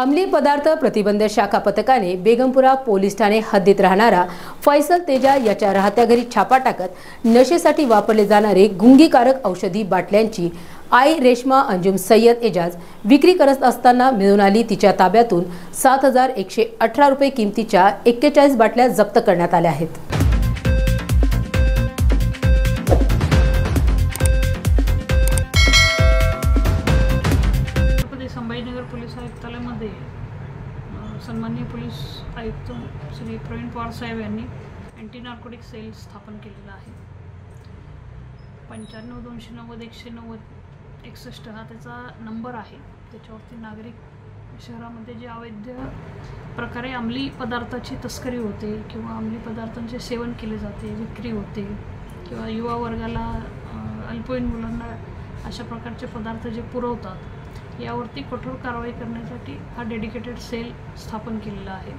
अंमली पदार्थ प्रतिबंध शाखा पथकाने बेगमपुरा पोलीस ठाणे हद्दीत राहणारा फैसल तेजा याच्या राहत्या घरी छापा टाकत नशेसाठी वापरले जाणारे गुंगीकारक औषधी बाटल्यांची आई रेश्मा अंजुम सय्यद एजाज विक्री करत असताना मिळून आली तिच्या ताब्यातून सात हजार एकशे अठरा रुपये किमतीच्या एक्केचाळीस बाटल्या जप्त करण्यात आल्या आहेत. आयुक्तालयामध्ये सन्मान्य पोलीस आयुक्त श्री प्रवीण पवार साहेब यांनी अँटी नार्कोटिक सेल स्थापन केलेला आहे. पंच्याण्णव दोनशे नव्वद एकशे नव्वद एकसष्ट हा त्याचा नंबर आहे. त्याच्यावरती नागरिक शहरामध्ये जे अवैध प्रकारे अंमली पदार्थाची तस्करी होते किंवा अंमली पदार्थांचे सेवन केले जाते विक्री होते किंवा युवा वर्गाला अल्पवयीन मुलांना अशा प्रकारचे पदार्थ जे पुरवतात यावरती कठोर कारवाई करण्यासाठी हा डेडिकेटेड सेल स्थापन केलेला आहे.